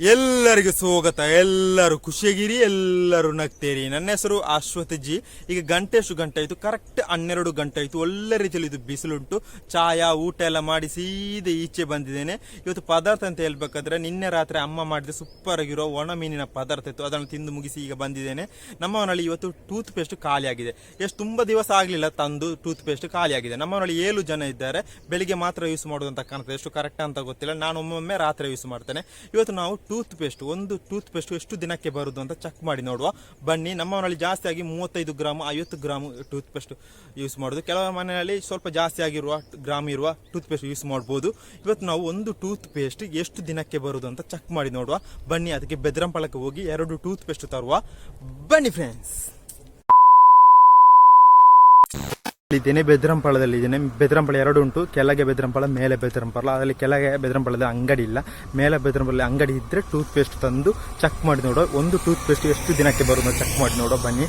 ಎಲ್ಲರಿಗೂ ಸ್ವಾಗತ. ಎಲ್ಲರೂ ಖುಷಿಯಾಗಿರಿ, ಎಲ್ಲರೂ ನಗ್ತೇರಿ. ನನ್ನ ಹೆಸರು ಅಶ್ವಥ್ ಜಿ. ಈಗ ಗಂಟೆ ಅಷ್ಟು ಗಂಟೆ ಆಯಿತು. ಕರೆಕ್ಟ್ ಹನ್ನೆರಡು ಗಂಟೆ ಆಯಿತು. ಒಳ್ಳೆ ರೀತಿಯಲ್ಲಿ ಇದು ಬಿಸಿಲುಂಟು. ಚಾಯ, ಊಟ ಎಲ್ಲ ಮಾಡಿ ಸೀದೆ ಈಚೆ ಬಂದಿದ್ದೇನೆ. ಇವತ್ತು ಪದಾರ್ಥ ಅಂತ ಹೇಳ್ಬೇಕಾದ್ರೆ ನಿನ್ನೆ ರಾತ್ರಿ ಅಮ್ಮ ಮಾಡಿದ ಸೂಪರ್ ಆಗಿರೋ ಒಣ ಮೀನಿನ ಪದಾರ್ಥ ಇತ್ತು. ಅದನ್ನು ತಿಂದು ಮುಗಿಸಿ ಈಗ ಬಂದಿದ್ದೇನೆ. ನಮ್ಮ ಮನೆಯಲ್ಲಿ ಇವತ್ತು ಟೂತ್ ಪೇಸ್ಟ್ ಖಾಲಿಯಾಗಿದೆ. ಎಷ್ಟು ತುಂಬ ದಿವಸ ಆಗಲಿಲ್ಲ ತಂದು ಟೂತ್ ಪೇಸ್ಟ್ ಖಾಲಿಯಾಗಿದೆ. ನಮ್ಮ ಮನೆಯಲ್ಲಿ ಏಳು ಜನ ಇದ್ದಾರೆ. ಬೆಳಿಗ್ಗೆ ಮಾತ್ರ ಯೂಸ್ ಮಾಡೋದು ಅಂತ ಕಾಣ್ತದೆ. ಎಷ್ಟು ಕರೆಕ್ಟ್ ಅಂತ ಗೊತ್ತಿಲ್ಲ. ನಾನು ಒಮ್ಮೊಮ್ಮೆ ರಾತ್ರಿ ಯೂಸ್ ಮಾಡ್ತೇನೆ. ಇವತ್ತು ನಾವು ಟೂತ್ ಪೇಸ್ಟ್ ಒಂದು ಟೂತ್ ಪೇಸ್ಟ್ ಎಷ್ಟು ದಿನಕ್ಕೆ ಬರುದು ಅಂತ ಚೆಕ್ ಮಾಡಿ ನೋಡುವ. ಬನ್ನಿ ನಮ್ಮ ಮನೆಯಲ್ಲಿ ಜಾಸ್ತಿ ಆಗಿ ಮೂವತ್ತೈದು ಗ್ರಾಮ್, ಐವತ್ತು ಗ್ರಾಮ್ ಟೂತ್ ಪೇಸ್ಟ್ ಯೂಸ್ ಮಾಡೋದು. ಕೆಲವರ ಮನೆಯಲ್ಲಿ ಸ್ವಲ್ಪ ಜಾಸ್ತಿ ಆಗಿರುವ ಗ್ರಾಮ್ ಇರುವ ಟೂತ್ ಪೇಸ್ಟ್ ಯೂಸ್ ಮಾಡ್ಬೋದು. ಇವತ್ತು ನಾವು ಒಂದು ಟೂತ್ ಪೇಸ್ಟ್ ಎಷ್ಟು ದಿನಕ್ಕೆ ಬರುದು ಅಂತ ಚೆಕ್ ಮಾಡಿ ನೋಡುವ. ಬನ್ನಿ, ಅದಕ್ಕೆ ಬೆದ್ರಂಪಳಕ್ಕೆ ಹೋಗಿ ಎರಡು ಟೂತ್ ಪೇಸ್ಟ್ ತರುವ. ಬನ್ನಿ ಫ್ರೆಂಡ್ಸ್ ಇದ್ದೇನೆ ಬೆದ್ರಂಪಾಳದಲ್ಲಿ ಇದ್ದೇನೆ. ಬೆದ್ರಂಪಾಳ ಎರಡು ಉಂಟು. ಕೆಳಗೆ ಬೆದ್ರಂಪಾಳ ಮೇಲೆ ಬೆದ್ರಂಪಾಳ. ಅದರಲ್ಲಿ ಕೆಳಗೆ ಬೆದ್ರಂಪಾಳದ ಅಂಗಡಿ ಇಲ್ಲ. ಮೇಲೆ ಬೆದ್ರಂಪಳ ಅಂಗಡಿ ಇದ್ರೆ ಟೂತ್ ಪೇಸ್ಟ್ ತಂದು ಚೆಕ್ ಮಾಡಿ ನೋಡೋ. ಒಂದು ಟೂತ್ ಪೇಸ್ಟ್ ಎಷ್ಟು ದಿನಕ್ಕೆ ಬರುವುದು ಚೆಕ್ ಮಾಡಿ ನೋಡೋ. ಬನ್ನಿ.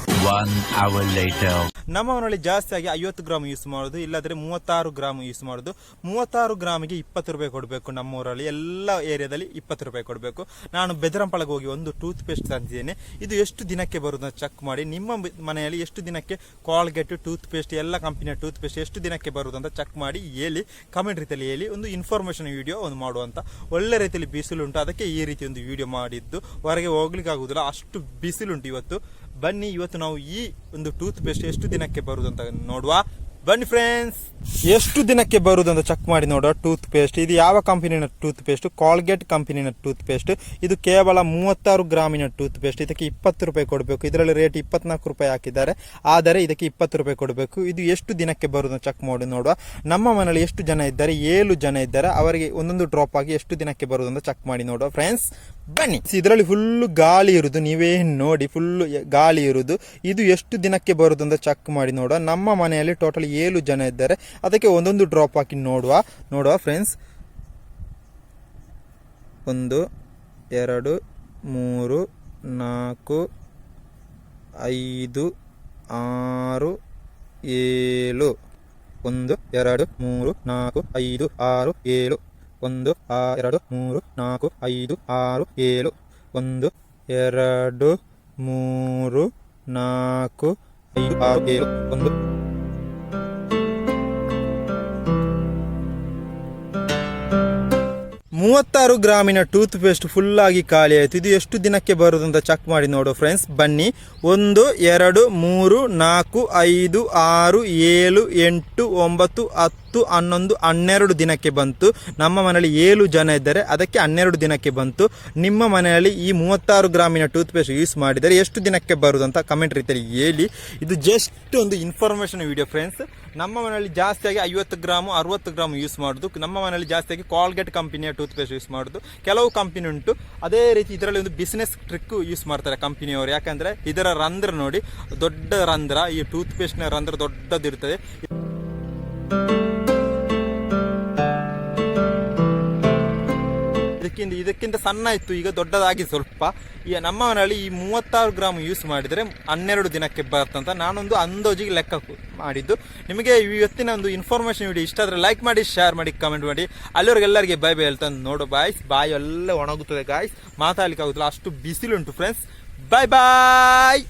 ನಮ್ಮ ಮನೆಯಲ್ಲಿ ಜಾಸ್ತಿ ಆಗಿ ಐವತ್ತು ಗ್ರಾಮ್ ಯೂಸ್ ಮಾಡೋದು ಇಲ್ಲಾದ್ರೆ ಮೂವತ್ತಾರು ಗ್ರಾಮ್ ಯೂಸ್ ಮಾಡೋದು. ಮೂವತ್ತಾರು ಗ್ರಾಮಿಗೆ ಇಪ್ಪತ್ತು ರೂಪಾಯಿ ಕೊಡಬೇಕು ನಮ್ಮ ಊರಲ್ಲಿ. ಎಲ್ಲ ಏರಿಯಾದಲ್ಲಿ ಇಪ್ಪತ್ತು ರೂಪಾಯಿ ಕೊಡಬೇಕು. ನಾನು ಬೆದ್ರಂಪಳಗೆ ಹೋಗಿ ಒಂದು ಟೂತ್ ಪೇಸ್ಟ್ ತಂದಿದ್ದೇನೆ. ಇದು ಎಷ್ಟು ದಿನಕ್ಕೆ ಬರುವುದನ್ನು ಚೆಕ್ ಮಾಡಿ. ನಿಮ್ಮ ಮನೆಯಲ್ಲಿ ಎಷ್ಟು ದಿನಕ್ಕೆ ಕಾಲ್ಗೆಟ್ ಟೂತ್ ಪೇಸ್ಟ್ ಎಲ್ಲ ಕಂಪನಿಯ ಟೂತ್ ಪೇಸ್ಟ್ ಎಷ್ಟು ದಿನಕ್ಕೆ ಬರುವುದು ಅಂತ ಚೆಕ್ ಮಾಡಿ, ಹೇಳಿ ಕಮೆಂಟ್ ರೀತಿಯಲ್ಲಿ ಹೇಳಿ, ಒಂದು ಇನ್ಫಾರ್ಮೇಷನ್ ವಿಡಿಯೋ ಒಂದು ಮಾಡುವಂತ ಒಳ್ಳೆ ರೀತಿಯಲ್ಲಿ ಬಿಸಿಲುಂಟು ಅದಕ್ಕೆ ಈ ರೀತಿ ಒಂದು ವಿಡಿಯೋ ಮಾಡಿದ್ದು. ಹೊರಗೆ ಹೋಗ್ಲಿಕ್ಕೆ ಅಷ್ಟು ಬಿಸಿಲುಂಟು ಇವತ್ತು. ಬನ್ನಿ, ಇವತ್ತು ನಾವು ಈ ಒಂದು ಟೂತ್ ಪೇಸ್ಟ್ ಎಷ್ಟು ದಿನಕ್ಕೆ ಬರುವುದು ಅಂತ ನೋಡುವ. ಬನ್ನಿ ಫ್ರೆಂಡ್ಸ್ ಎಷ್ಟು ದಿನಕ್ಕೆ ಬರುದು ಅಂತ ಚೆಕ್ ಮಾಡಿ ನೋಡೋ ಟೂತ್ ಪೇಸ್ಟ್ ಇದು ಯಾವ ಕಂಪನಿನ ಟೂತ್ ಪೇಸ್ಟ್ ಕಾಲ್ಗೇಟ್ ಕಂಪನಿನ ಟೂತ್ ಪೇಸ್ಟ್ ಇದು ಕೇವಲ ಮೂವತ್ತಾರು ಗ್ರಾಮಿನ ಟೂತ್ ಪೇಸ್ಟ್ ಇದಕ್ಕೆ ಇಪ್ಪತ್ತು ರೂಪಾಯಿ ಕೊಡಬೇಕು. ಇದರಲ್ಲಿ ರೇಟ್ ಇಪ್ಪತ್ನಾಲ್ಕು ರೂಪಾಯಿ ಹಾಕಿದ್ದಾರೆ. ಆದರೆ ಇದಕ್ಕೆ ಇಪ್ಪತ್ತು ರೂಪಾಯಿ ಕೊಡಬೇಕು. ಇದು ಎಷ್ಟು ದಿನಕ್ಕೆ ಬರುದು ಅಂತ ಚೆಕ್ ಮಾಡಿ ನೋಡುವ ನಮ್ಮ ಮನೆಯಲ್ಲಿ ಎಷ್ಟು ಜನ ಇದ್ದಾರೆ? ಏಳು ಜನ ಇದ್ದಾರೆ. ಅವರಿಗೆ ಒಂದೊಂದು ಡ್ರಾಪ್ ಆಗಿ ಎಷ್ಟು ದಿನಕ್ಕೆ ಬರುದು ಅಂತ ಚೆಕ್ ಮಾಡಿ ನೋಡುವ ಫ್ರೆಂಡ್ಸ್ ಬನ್ನಿ. ಇದರಲ್ಲಿ ಫುಲ್ಲು ಗಾಳಿ ಇರುದು. ನೀವೇ ನೋಡಿ ಫುಲ್ಲು ಗಾಳಿ ಇರುದು. ಇದು ಎಷ್ಟು ದಿನಕ್ಕೆ ಬರುದು ಅಂತ ಚೆಕ್ ಮಾಡಿ ನೋಡುವ. ನಮ್ಮ ಮನೆಯಲ್ಲಿ ಟೋಟಲ್ ಏಳು ಜನ ಇದ್ದಾರೆ. ಅದಕ್ಕೆ ಒಂದೊಂದು ಡ್ರಾಪ್ ಹಾಕಿ ನೋಡುವ. ನೋಡುವ ಫ್ರೆಂಡ್ಸ್ ಒಂದು, ಎರಡು, ಮೂರು, ನಾಲ್ಕು, ಐದು, ಆರು, ಏಳು. ಒಂದು, ಎರಡು, ಮೂರು, ನಾಲ್ಕು, ಐದು, ಆರು, ಏಳು. ಒಂದು, ಆ, ಎರಡು, ಮೂರು, ನಾಲ್ಕು, ಐದು, ಆರು, ಏಳು. ಒಂದು, ಎರಡು, ಮೂರು, ನಾಲ್ಕು, ಐದು, ಆರು, ಏಳು. ಒಂದು. ಮೂವತ್ತಾರು ಗ್ರಾಮಿನ ಟೂತ್ ಪೇಸ್ಟ್ ಫುಲ್ ಆಗಿ ಖಾಲಿ ಆಯಿತು ಇದು ಎಷ್ಟು ದಿನಕ್ಕೆ ಬರುದು ಅಂತ ಚೆಕ್ ಮಾಡಿ ನೋಡು ಫ್ರೆಂಡ್ಸ್ ಬನ್ನಿ. ಒಂದು, ಎರಡು, ಮೂರು, ನಾಲ್ಕು, ಐದು, ಆರು, ಏಳು, ಎಂಟು, ಒಂಬತ್ತು, ಹತ್ತು ಹನ್ನೊಂದು, ಹನ್ನೆರಡು ದಿನಕ್ಕೆ ಬಂತು. ನಮ್ಮ ಮನೆಯಲ್ಲಿ ಏಳು ಜನ ಇದ್ದಾರೆ. ಅದಕ್ಕೆ ಹನ್ನೆರಡು ದಿನಕ್ಕೆ ಬಂತು. ನಿಮ್ಮ ಮನೆಯಲ್ಲಿ ಈ ಮೂವತ್ತಾರು ಗ್ರಾಮಿನ ಟೂತ್ ಪೇಸ್ಟ್ ಯೂಸ್ ಮಾಡಿದರೆ ಎಷ್ಟು ದಿನಕ್ಕೆ ಬರುವುದು ಅಂತ ಕಮೆಂಟ್ ರೀತಿಯಲ್ಲಿ ಹೇಳಿ. ಇದು ಜಸ್ಟ್ ಒಂದು ಇನ್ಫಾರ್ಮೇಷನ್ ವಿಡಿಯೋ ಫ್ರೆಂಡ್ಸ್ ನಮ್ಮ ಮನೆಯಲ್ಲಿ ಜಾಸ್ತಿಯಾಗಿ ಐವತ್ತು ಗ್ರಾಮು, ಅರವತ್ತು ಗ್ರಾಮ್ ಯೂಸ್ ಮಾಡೋದು. ನಮ್ಮ ಮನೆಯಲ್ಲಿ ಜಾಸ್ತಿಯಾಗಿ ಕಾಲ್ಗೆಟ್ ಕಂಪನಿಯ ಟೂತ್ ಪೇಸ್ಟ್ ಯೂಸ್ ಮಾಡೋದು. ಕೆಲವು ಕಂಪನಿ ಉಂಟು. ಅದೇ ರೀತಿ ಇದರಲ್ಲಿ ಒಂದು ಬಿಸ್ನೆಸ್ ಟ್ರಿಕ್ ಯೂಸ್ ಮಾಡ್ತಾರೆ ಕಂಪನಿಯವರು ಯಾಕಂದ್ರೆ ಇದರ ರಂಧ್ರ ನೋಡಿ, ದೊಡ್ಡ ರಂಧ್ರ, ಈ ಟೂತ್ ಪೇಸ್ಟ್ನ ರಂಧ್ರ ದೊಡ್ಡದಿರ್ತದೆ. ಇದಕ್ಕಿಂತ ಇದಕ್ಕಿಂತ ಸಣ್ಣ ಇತ್ತು, ಈಗ ದೊಡ್ಡದಾಗಿ ಸ್ವಲ್ಪ. ಈಗ ನಮ್ಮ ಮನೆಯಲ್ಲಿ ಈ ಮೂವತ್ತಾರು ಗ್ರಾಮ್ ಯೂಸ್ ಮಾಡಿದರೆ ಹನ್ನೆರಡು ದಿನಕ್ಕೆ ಬರುತ್ತಂತ ನಾನೊಂದು ಅಂದಾಜಿಗೆ ಲೆಕ್ಕ ಮಾಡಿದ್ದು. ನಿಮಗೆ ಇವತ್ತಿನ ಒಂದು ಇನ್ಫಾರ್ಮೇಷನ್ ವಿಡಿಯೋ ಇಷ್ಟ ಆದರೆ ಲೈಕ್ ಮಾಡಿ ಶೇರ್ ಮಾಡಿ ಕಮೆಂಟ್ ಮಾಡಿ. ಅಲ್ಲಿವರೆಗೆಲ್ಲರಿಗೆ ಬೈ ಬೈ ಹೇಳ್ತಾ ನೋಡು ಬಾಯ್ಸ್ ಬಾಯ್ ಎಲ್ಲ ಒಣಗುತ್ತದೆ ಗಾಯ್ಸ್ ಮಾತಾಡ್ಲಿಕ್ಕೆ ಆಗುತ್ತಲ್ಲ ಅಷ್ಟು ಬಿಸಿಲುಂಟು ಫ್ರೆಂಡ್ಸ್ ಬಾಯ್ ಬಾಯ್